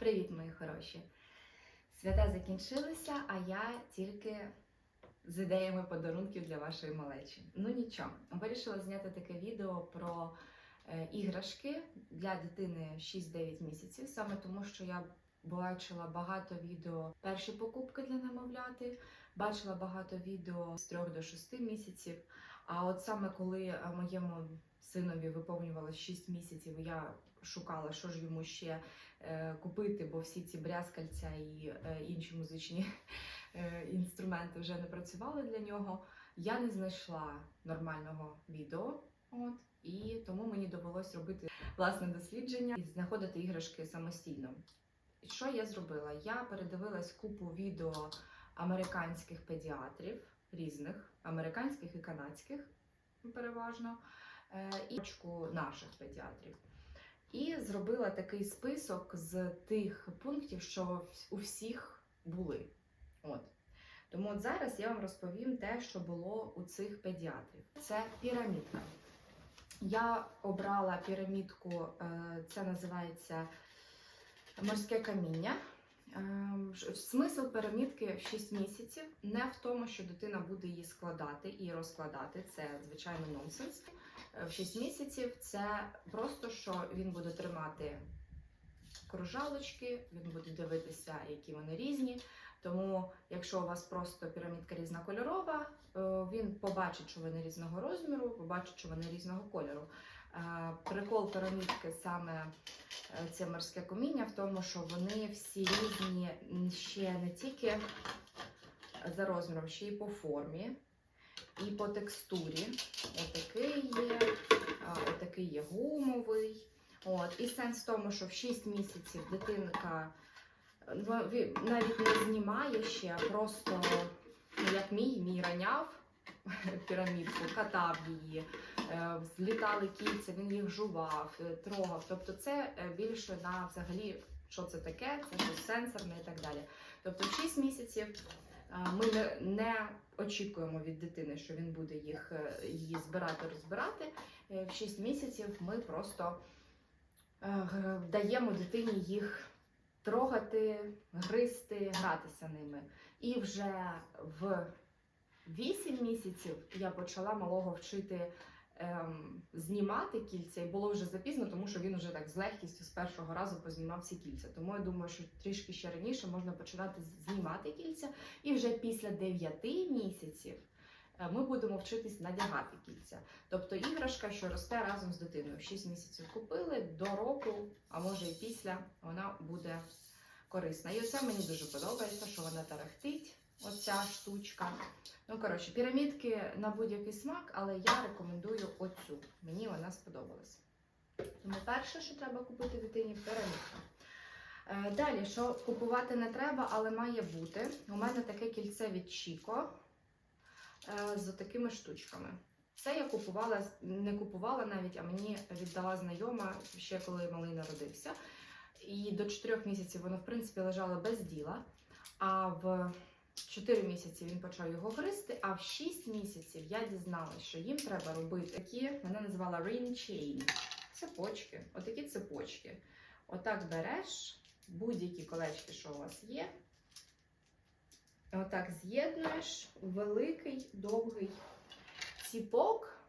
Привіт, мої хороші! Свята закінчилися, а я тільки з ідеями подарунків для вашої малечі. Ну нічого, вирішила зняти таке відео про е, іграшки для дитини 6-9 місяців, саме тому, що я бачила багато відео перші покупки для немовляти, бачила багато відео з 3 до 6 місяців. А от саме коли е, моєму синові виповнювалося 6 місяців, я шукала, що ж йому ще е, купити, бо всі ці брязкальця і е, інші музичні е, інструменти вже не працювали для нього. Я не знайшла нормального відео. От, і тому мені довелось робити власне дослідження і знаходити іграшки самостійно. І що я зробила? Я передивилась купу відео американських педіатрів, різних, американських і канадських переважно, і наших педіатрів. І зробила такий список з тих пунктів, що у всіх були. От. Тому от зараз я вам розповім те, що було у цих педіатрів. Це пірамідка. Я обрала пірамідку, е, це називається морське каміння. Ем, Смисл пірамідки в 6 місяців не в тому, що дитина буде її складати і розкладати. Це звичайно нонсенс. В 6 місяців це просто що він буде тримати кружалочки, він буде дивитися, які вони різні. Тому, якщо у вас просто пірамідка різнокольорова, е, він побачить, що вони різного розміру, побачить, що вони різного кольору. Е, Прикол пірамідки саме е, це морське коміння в тому, що вони всі різні ще не тільки за розміром, ще й по формі, і по текстурі. Отакий є, отакий є гумовий. От. І сенс в тому, що в 6 місяців дитинка ну, навіть не знімає ще, а просто, ну, як мій, мій раняв пірамідку, катав її, е, злітали кільця, він їх жував, е, трогав. Тобто це е, більше на взагалі, що це таке, це щось сенсорне і так далі. Тобто в 6 місяців е, ми не очікуємо від дитини, що він буде їх е, її збирати, розбирати. Е, В 6 місяців ми просто е, даємо дитині їх трогати, гризти, гратися ними. І вже в 8 місяців я почала малого вчити ем, знімати кільця, і було вже запізно, тому що він вже так з легкістю з першого разу познімав всі кільця. Тому я думаю, що трішки ще раніше можна починати знімати кільця, і вже після 9 місяців е, ми будемо вчитись надягати кільця. Тобто іграшка, що росте разом з дитиною. 6 місяців купили до року, а може і після, вона буде корисна. І оце мені дуже подобається, що вона тарахтить. Оця штучка. Ну, коротше, пірамідки на будь-який смак, але я рекомендую оцю. Мені вона сподобалась. Тому перше, що треба купити дитині, пірамідка. Е, Далі, що купувати не треба, але має бути. У мене таке кільце від Чіко е, з такими штучками. Це я купувала, не купувала навіть, а мені віддала знайома ще коли малий народився. І до 4 місяців воно, в принципі, лежало без діла. А в 4 місяці він почав його гризти, а в 6 місяців я дізналася, що їм треба робити такі, вона називала ring chain, цепочки, отакі цепочки. Отак береш будь-які колечки, що у вас є. Отак з'єднуєш великий довгий ціпок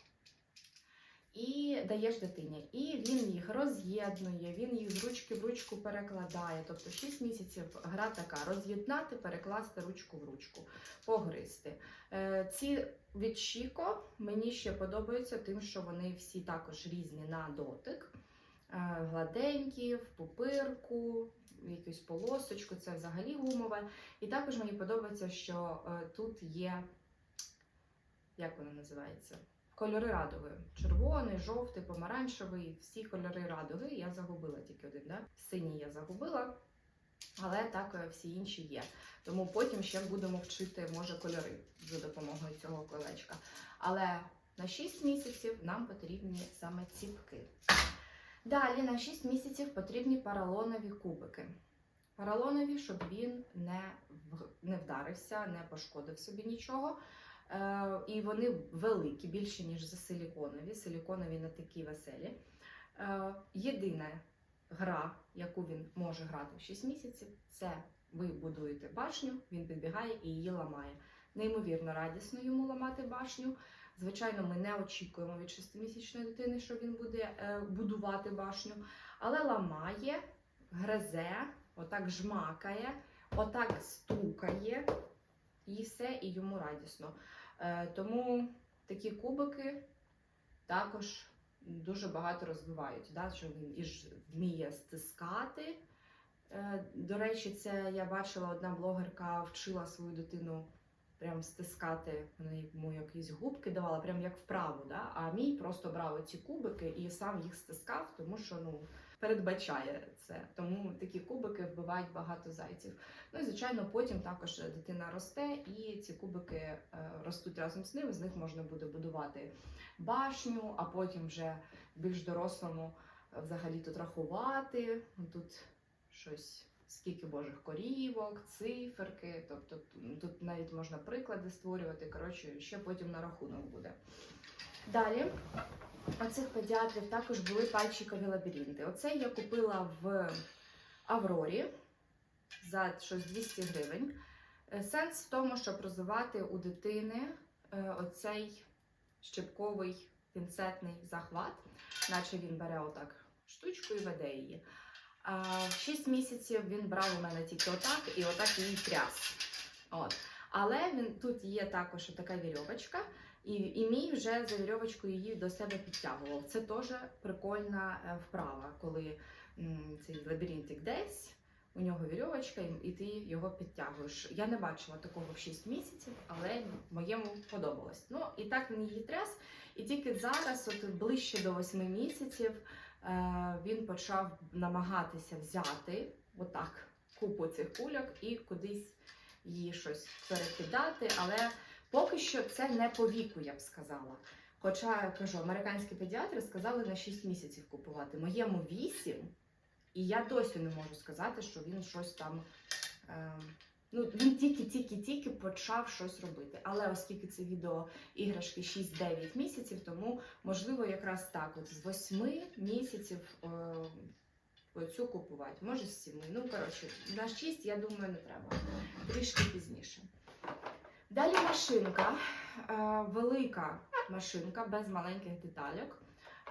і даєш дитині. І він їх роз'єднує, він їх з ручки в ручку перекладає. Тобто 6 місяців гра така: роз'єднати, перекласти ручку в ручку, погризти. Е, Ці від Chico мені ще подобаються, тим, що вони всі також різні на дотик. Е, Гладенькі, в пупирку, якусь полосочку, це взагалі гумове. І також мені подобається, що е, тут є, як воно називається? Кольори радуги. Червоний, жовтий, помаранчевий, всі кольори радуги. Я загубила тільки один, да? Синій я загубила, але так е, всі інші є. Тому потім ще будемо вчити, може, кольори за допомогою цього колечка. Але на 6 місяців нам потрібні саме ціпки. Далі на 6 місяців потрібні паралонові кубики. Паралонові, щоб він не, не вдарився, не пошкодив собі нічого. Е, і вони великі, більше, ніж за силіконові. Силіконові не такі веселі. Е, єдине, гра, яку він може грати в 6 місяців, це ви будуєте башню, він підбігає і її ламає. Неймовірно радісно йому ламати башню. Звичайно, ми не очікуємо від 6-місячної дитини, що він буде е, будувати башню, але ламає, гризе, отак жмакає, отак стукає, і все, і йому радісно. Е, тому такі кубики також дуже багато розвивають, да, що він і ж вміє стискати. Е, До речі, це я бачила, одна блогерка вчила свою дитину прям стискати, вона йому якісь губки давала, прям як вправу. Да? А мій просто брав ці кубики і сам їх стискав, тому що ну, передбачає це. Тому такі кубики вбивають багато зайців. Ну і звичайно, потім також дитина росте, і ці кубики е, ростуть разом з ним. З них можна буде будувати башню, а потім вже більш дорослому е, взагалі тут рахувати. Тут щось. Скільки божих корівок, циферки, тобто тут навіть можна приклади створювати. Коротше, ще потім на рахунок буде. Далі у цих педіатрів також були пальчикові лабіринти. Оце я купила в Аврорі за щось 200 гривень. Е, Сенс в тому, щоб розвивати у дитини е, оцей щепковий пінцетний захват, наче він бере отак штучку і веде її. В 6 місяців він брав у мене тільки отак і отак її тряс. От. Але він, тут є також така вірьовочка, і, і мій вже за вірьовочкою її до себе підтягував. Це теж прикольна е, вправа, коли цей лабіринтик десь, у нього вірьовочка, і, ти його підтягуєш. Я не бачила такого в 6 місяців, але моєму подобалось. Ну і так він її тряс. І тільки зараз, от ближче до 8 місяців, е, він почав намагатися взяти отак купу цих кульок і кудись її щось перекидати, але поки що це не по віку, я б сказала. Хоча я кажу, американські педіатри сказали на 6 місяців купувати. Моєму 8, і я досі не можу сказати, що він щось там. Е, ну, він тільки-тільки-тільки почав щось робити. Але оскільки це відео іграшки 6-9 місяців, тому можливо якраз так, от з 8 місяців е, оцю купувати, може з 7. Ну, коротше, на 6, я думаю, не треба. Трішки пізніше. Далі машинка, е, велика машинка без маленьких детальок.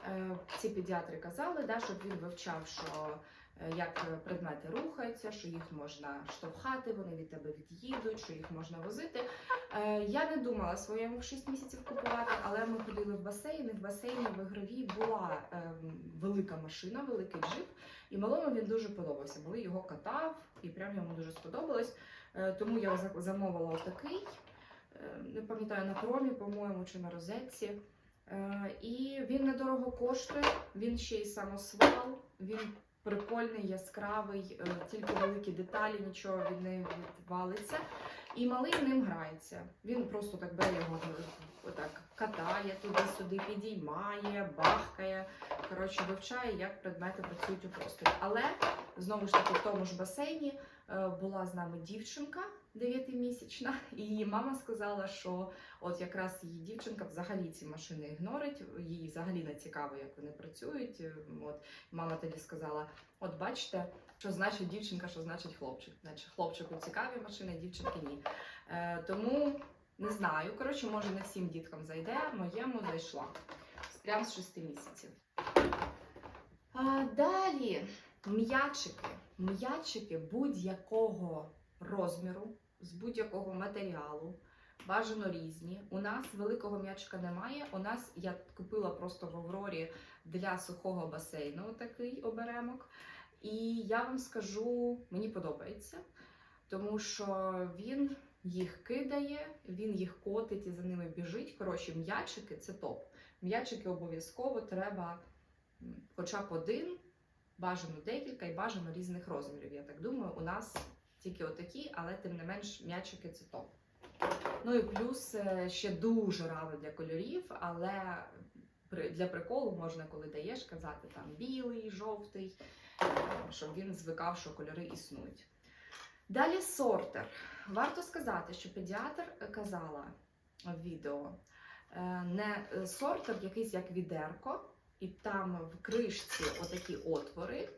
Е, ці педіатри казали, да, щоб він вивчав, що е, як предмети рухаються, що їх можна штовхати, вони від тебе від'їдуть, що їх можна возити. Я не думала своєму в 6 місяців купувати, але ми ходили в басейн, і в басейні в ігровій була е, велика машина, великий джип, і малому він дуже подобався. Малий його катав, і прям йому дуже сподобалось. Е, тому я замовила отакий. Е, Не пам'ятаю на промі, по-моєму, чи на розетці. Е, І він недорого коштує, він ще й самосвал, він прикольний, яскравий, тільки великі деталі, нічого від не відвалиться. І малий ним грається. Він просто так бере його отак катає туди-сюди, підіймає, бахкає. Коротше, вивчає, як предмети працюють у просторі. Але знову ж таки в тому ж басейні була з нами дівчинка 9-місячна, і її мама сказала, що от якраз її дівчинка взагалі ці машини ігнорить, їй взагалі не цікаво, як вони працюють. Е, От мама тоді сказала: от бачите, що значить дівчинка, що значить хлопчик. Значить, хлопчику цікаві машини, дівчинки ні. Е, тому не знаю. Коротше, може не всім діткам зайде, моєму зайшла. Прям з 6 місяців. А, далі м'ячики. М'ячики будь-якого розміру, з будь-якого матеріалу. Бажано різні. У нас великого м'ячика немає. У нас я купила просто в Аврорі для сухого басейну такий оберемок. І я вам скажу, мені подобається, тому що він їх кидає, він їх котить і за ними біжить. Коротше, м'ячики це топ. М'ячики обов'язково треба хоча б один, бажано декілька і бажано різних розмірів. Я так думаю, у нас тільки отакі, але тим не менш м'ячики це топ. Ну і плюс е, ще дуже рано для кольорів, але для приколу можна, коли даєш, казати там білий, жовтий, е, щоб він звикав, що кольори існують. Далі сортер. Варто сказати, що педіатр казала в відео, е, не сортер якийсь як відерко, і там в кришці отакі отвори.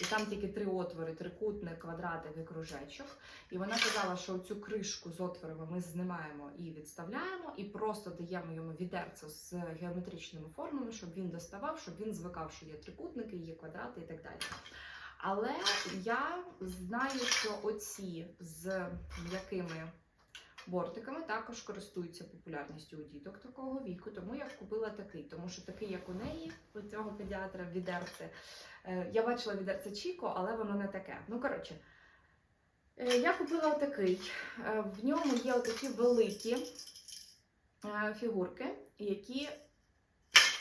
і там тільки три отвори: трикутник, квадратик і кружечок. І вона казала, що цю кришку з отворами ми знімаємо і відставляємо, і просто даємо йому відерце з геометричними формами, щоб він доставав, щоб він звикав, що є трикутники, є квадрати і так далі. Але я знаю, що оці з м'якими бортиками також користуються популярністю у діток такого віку, тому я купила такий, тому що такий, як у неї, у цього педіатра відерце. Е, Я бачила відерце Чіко, але воно не таке. Ну, коротше, е, я купила отакий. Е, В ньому є отакі великі фігурки, які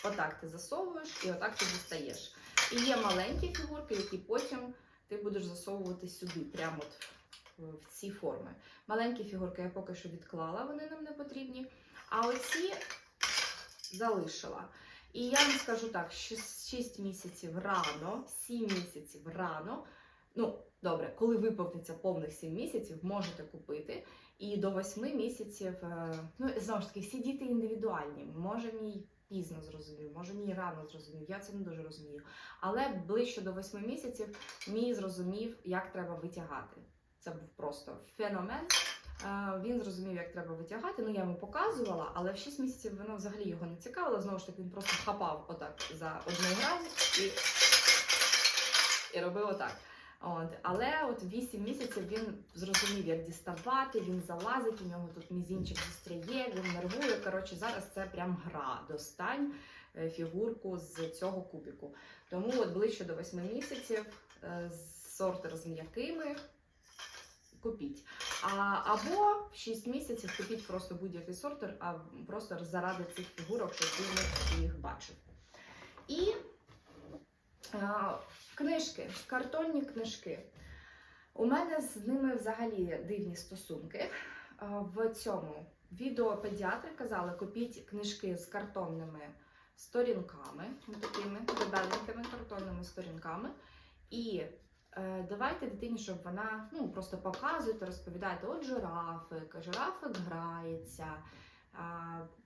отак ти засовуєш і отак ти дістаєш. І є маленькі фігурки, які потім ти будеш засовувати сюди, прямо от в- в ці форми. Маленькі фігурки я поки що відклала, вони нам не потрібні. А оці залишила. І я вам скажу так: 6 місяців рано, 7 місяців рано. Ну, добре, коли виповниться повних 7 місяців, можете купити. І до 8 місяців, е, ну знову ж таки, всі діти індивідуальні. Може мій пізно зрозумів, може мій рано зрозумів. Я це не дуже розумію. Але ближче до 8 місяців мій зрозумів, як треба витягати. Це був просто феномен. Е, Він зрозумів, як треба витягати. Ну, я йому показувала, але в 6 місяців воно взагалі його не цікавило. Знову ж таки, він просто хапав отак за одну грань і, і робив отак. От. Але от 8 місяців він зрозумів, як діставати, він залазить, у нього тут мізінчик зустряє, він нервує. Коротше, зараз це прям гра. Достань е, фігурку з цього кубіку. Тому от ближче до 8 місяців е, сортер з м'якими купіть. А, або в 6 місяців купіть просто будь-який сортер, а просто заради цих фігурок, щоб він їх бачив. І а, книжки, картонні книжки. У мене з ними взагалі дивні стосунки. В цьому відео педіатри казали, купіть книжки з картонними сторінками, такими дебеленькими картонними сторінками. І давайте дитині, щоб вона ну, просто показуєте, розповідаєте, от жирафик, жирафик грається.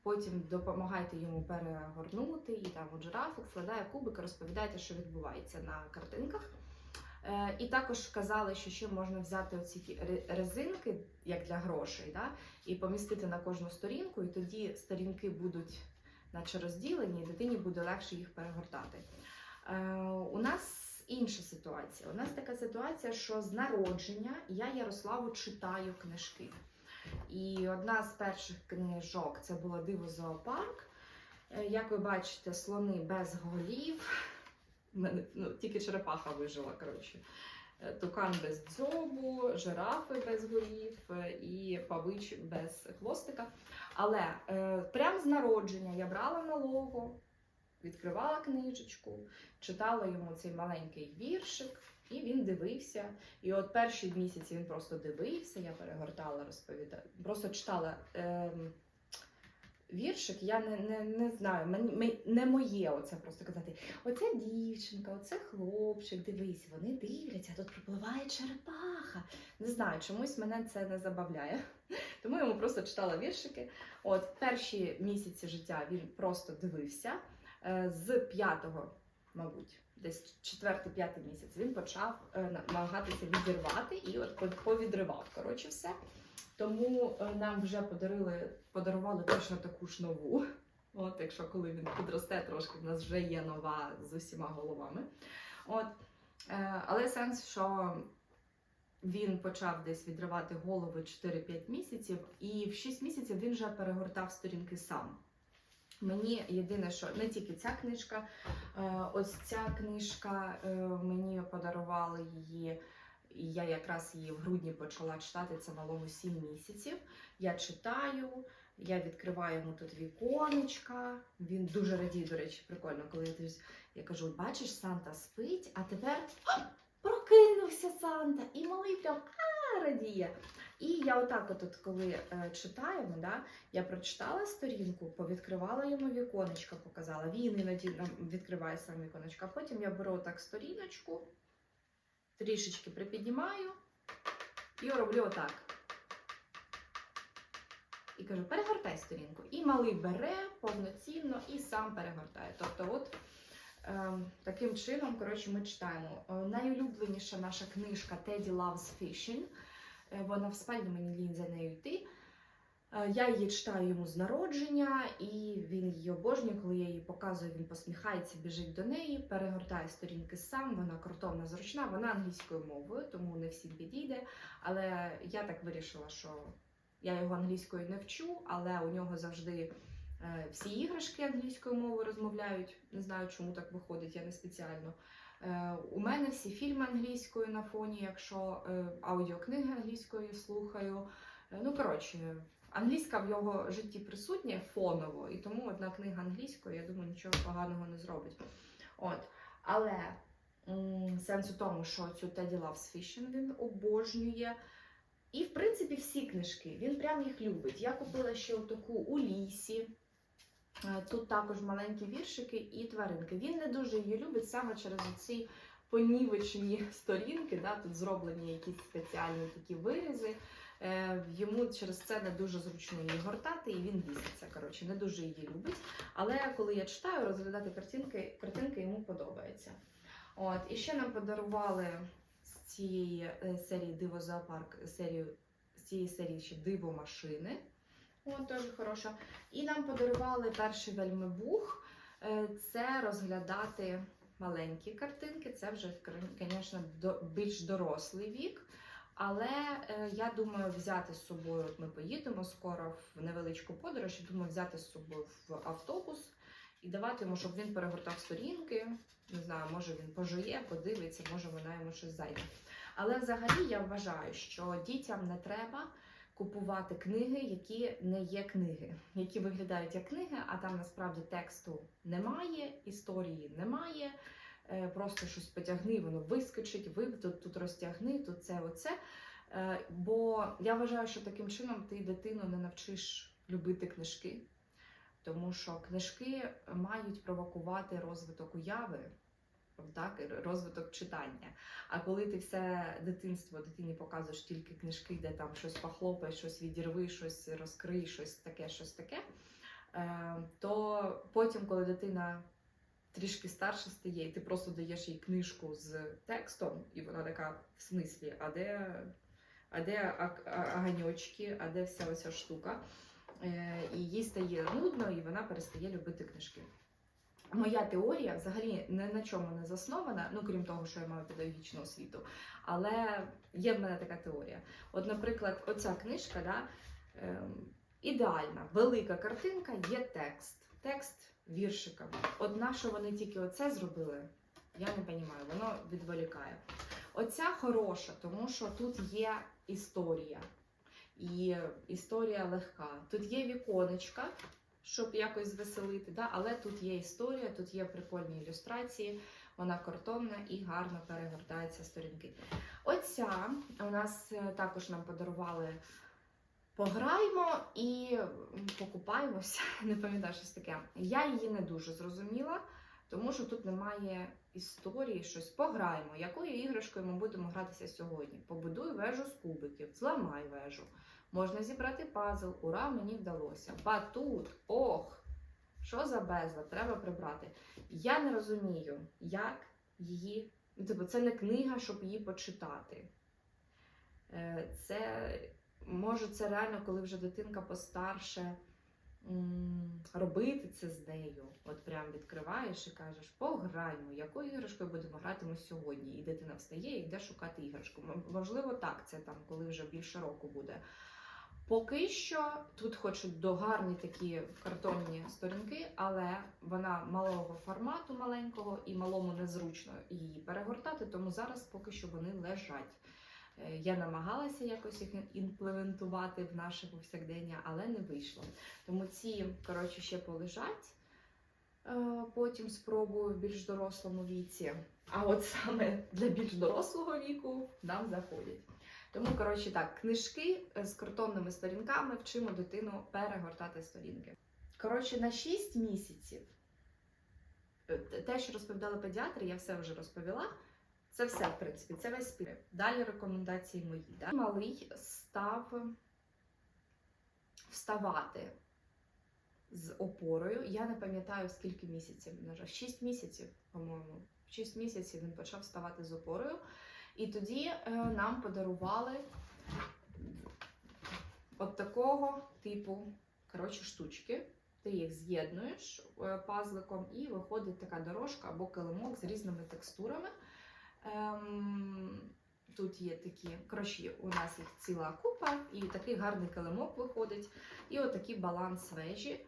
Потім допомагайте йому перегорнути, і там от жирафик складає кубики, розповідайте, що відбувається на картинках. Е, і також казали, що ще можна взяти оці резинки, як для грошей, да? і помістити на кожну сторінку, і тоді сторінки будуть наче розділені, і дитині буде легше їх перегортати. Е, у нас інша ситуація. У нас така ситуація, що з народження я Ярославу читаю книжки. І одна з перших книжок це було Диво зоопарк. Е, Як ви бачите, слони без голів. Ну, тільки черепаха вижила, коротше. Е, Тукан без дзьобу, жирафи без голів е, і павич без хвостика. Але е, прямо з народження я брала налогу, відкривала книжечку, читала йому цей маленький віршик, і він дивився. І от перші місяці він просто дивився, я перегортала, розповідала, просто читала. ем, Віршик, я не, не, не знаю, мені- не моє оце просто казати. Оця дівчинка, оце хлопчик, дивись, вони дивляться, тут пропливає черепаха. Не знаю, чомусь мене це не забавляє. Тому я йому просто читала віршики. От перші місяці життя він просто дивився. Е, З п'ятого, мабуть, десь четвертий-п'ятий місяць він почав е, намагатися відірвати і от повідривав. Коротше, все. Тому е, нам вже подарили, подарували точно таку ж нову. От, якщо коли він підросте трошки, в нас вже є нова з усіма головами. От, але сенс, що він почав десь відривати голови 4-5 місяців, і в 6 місяців він вже перегортав сторінки сам. Мені єдине, що не тільки ця книжка, е, ось ця книжка е, мені подарували її. І я якраз її в грудні почала читати, це малому 7 місяців. Я читаю, я відкриваю йому тут віконечка. Він дуже радіє, до речі, прикольно, коли я, я кажу: бачиш, Санта спить, а тепер «А, прокинувся Санта, і малий прям радіє. І я отак, от, от коли е, читаємо, да, я прочитала сторінку, повідкривала йому віконечка, показала. Він іноді відкриває сам віконечко, а потім я беру так сторіночку, трішечки припіднімаю і роблю отак. І кажу, перегортай сторінку. І малий бере повноцінно і сам перегортає. Тобто, от Таким чином, коротше, ми читаємо. Е, Найулюбленіша наша книжка Teddy Loves Fishing. Е, Вона в спальні мені лінь за нею йти. Е, Я її читаю йому з народження, і він її обожнює. Коли я її показую, він посміхається, біжить до неї, перегортає сторінки сам. Вона картонна зручна, вона англійською мовою, тому не всім підійде. Але я так вирішила, що я його англійською не вчу, але у нього завжди всі іграшки англійською мовою розмовляють. Не знаю, чому так виходить, я не спеціально. Е, У мене всі фільми англійською на фоні, якщо е, аудіокниги англійською слухаю. Е, Ну, коротше, англійська в його житті присутня фоново, і тому одна книга англійською, я думаю, нічого поганого не зробить. От. Але сенс у тому, що цю Teddy Loves Fishing він обожнює. І, в принципі, всі книжки. Він прям їх любить. Я купила ще таку у лісі. Е, Тут також маленькі віршики і тваринки. Він не дуже її любить саме через ці понівечені сторінки. Да? Тут зроблені якісь спеціальні такі вирізи. Е, Йому через це не дуже зручно її гортати, і він біситься. Коротше, не дуже її любить. Але коли я читаю, розглядати картинки, картинки йому подобається. От, і ще нам подарували з цієї е, серії Диво зоопарк серію з цієї серії ще Диво машини. От теж хороша. І нам подарували перший вельмибух. Е, Це розглядати маленькі картинки. Це вже, звісно, більш дорослий вік. Але е, я думаю взяти з собою, ми поїдемо скоро в невеличку подорож, думаю взяти з собою в автобус і давати йому, щоб він перегортав сторінки. Не знаю, може він пожує, подивиться, може вона йому щось зайде. Але взагалі я вважаю, що дітям не треба купувати книги, які не є книги, які виглядають як книги, а там насправді тексту немає, історії немає. Е, Просто щось потягни, воно вискочить, ви тут, тут розтягни, тут це, оце. Е, Бо я вважаю, що таким чином ти дитину не навчиш любити книжки, тому що книжки мають провокувати розвиток уяви, так, розвиток читання. А коли ти все дитинство дитині показуєш тільки книжки, де там щось похлопай, щось відірви, щось розкрий, щось таке, щось таке, е, то потім, коли дитина трішки старше стає, і ти просто даєш їй книжку з текстом, і вона така в смислі, а де, а де аганьочки, а де вся оця штука. Е, І їй стає нудно, і вона перестає любити книжки. Моя теорія взагалі не на чому не заснована, ну крім того, що я маю педагогічну освіту. Але є в мене така теорія. От, наприклад, оця книжка, да, ем, ідеальна, велика картинка, є текст. Текст віршиками. От на що вони тільки оце зробили, я не розумію, воно відволікає. Оця хороша, тому що тут є історія. І історія легка. Тут є віконечка, щоб якось звеселити, да? але тут є історія, тут є прикольні ілюстрації, вона картонна і гарно перегортаються сторінки. Оця у нас е, також нам подарували. Пограємо і покупаємося. Не пам'ятаю щось таке. Я її не дуже зрозуміла, тому що тут немає історії, щось пограємо. Якою іграшкою ми будемо гратися сьогодні? Побудуй вежу з кубиків, зламай вежу. Можна зібрати пазл. Ура, мені вдалося. Батут, ох! Що за безла? Треба прибрати. Я не розумію, як її. ну, Типу, це не книга, щоб її почитати. Е, Це може це реально, коли вже дитинка постарше, робити це з нею. От прям відкриваєш і кажеш, пограємо, якою іграшкою будемо грати ми сьогодні. І дитина встає і йде шукати іграшку. Можливо, так, це там, коли вже більше року буде. Поки що тут хочуть до гарні такі картонні сторінки, але вона малого формату маленького і малому незручно її перегортати, тому зараз поки що вони лежать. Е, Я намагалася якось їх імплементувати в наше повсякдення, але не вийшло. Тому ці, коротше, ще полежать. Е, Потім спробую в більш дорослому віці. А от саме для більш дорослого віку нам заходять. Тому, коротше, так, книжки з картонними сторінками вчимо дитину перегортати сторінки. Коротше, на 6 місяців. е, Те, що розповідали педіатри, я все вже розповіла. Це все, в принципі, це весь спір. Далі рекомендації мої. Да? Малий став вставати з опорою. Я не пам'ятаю скільки місяців, на жаль, 6 місяців, по-моєму. В 6 місяців він почав ставати з опорою. І тоді е, нам подарували от такого типу коротше, штучки. Ти їх з'єднуєш е, пазликом, і виходить така дорожка або килимок з різними текстурами. Ем, тут є такі, коротше, у нас їх ціла купа, і такий гарний килимок виходить, і отакий баланс вежі.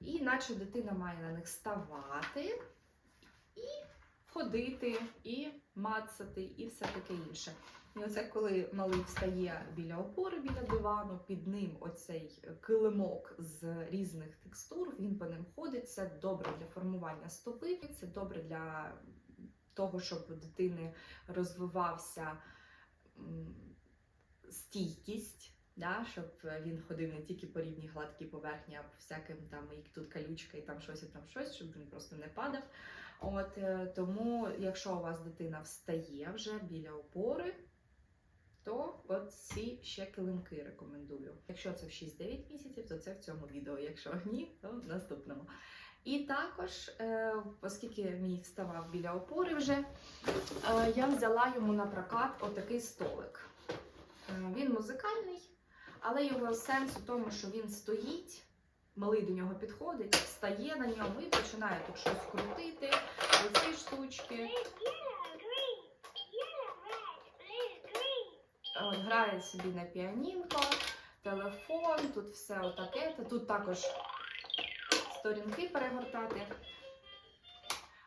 І наче дитина має на них ставати і ходити, і мацати, і все таке інше. І оце коли малий встає біля опори, біля дивану, під ним оцей килимок з різних текстур, він по ним ходить. Це добре для формування стопи, це добре для того, щоб у дитини розвивався стійкість. Да, щоб він ходив не тільки по рівній гладкій поверхні, а по всяким там, як тут калючка і там щось, і там щось, щоб він просто не падав. От е, тому, якщо у вас дитина встає вже біля опори, то от ці ще килимки рекомендую. Якщо це в 6-9 місяців, то це в цьому відео. Якщо ні, то в наступному. І також, е, оскільки мій вставав біля опори вже, е, я взяла йому на прокат отакий столик. Він музикальний, але його сенс у тому, що він стоїть, малий до нього підходить, встає на ньому і починає тут щось крутити. Оці штучки. От, грає собі на піанінко, телефон, тут все отаке. Тут також сторінки перегортати.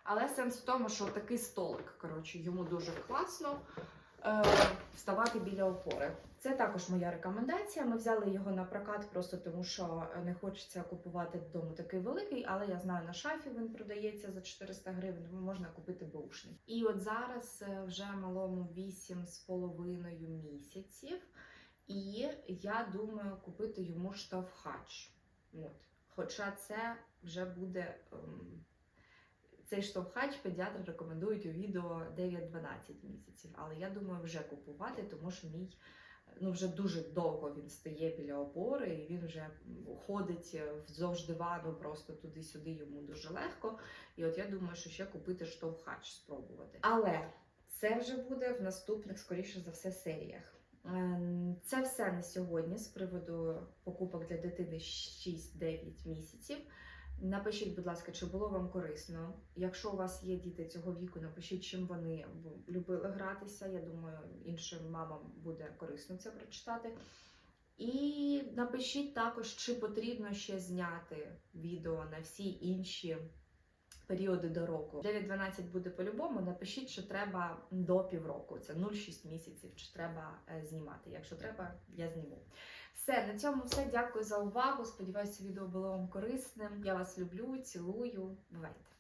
Але сенс в тому, що такий столик, коротше, йому дуже класно вставати біля опори. Це також моя рекомендація. Ми взяли його на прокат просто тому, що не хочеться купувати додому такий великий, але я знаю, на шафі він продається за 400 гривень, можна купити бушний. І от зараз е, вже малому 8 з половиною місяців, і я думаю купити йому штовхач. От. Хоча це вже буде. ем, цей штовхач педіатри рекомендують у відео 9-12 місяців, але я думаю вже купувати, тому що мій ну вже дуже довго він стає біля опори, і він вже ходить вздовж дивану, просто туди-сюди йому дуже легко. І от я думаю, що ще купити штовхач спробувати. Але це вже буде в наступних, скоріше за все, серіях. Ем, Це все на сьогодні з приводу покупок для дитини 6-9 місяців. Напишіть, будь ласка, чи було вам корисно. Якщо у вас є діти цього віку, напишіть, чим вони любили гратися. Я думаю, іншим мамам буде корисно це прочитати. І напишіть також, чи потрібно ще зняти відео на всі інші періоди до року. 9-12 буде по-любому. Напишіть, що треба до півроку. Це 0-6 місяців, чи треба е, знімати. Якщо треба, я зніму. Все, на цьому все. Дякую за увагу. Сподіваюся, відео було вам корисним. Я вас люблю, цілую. Бувайте!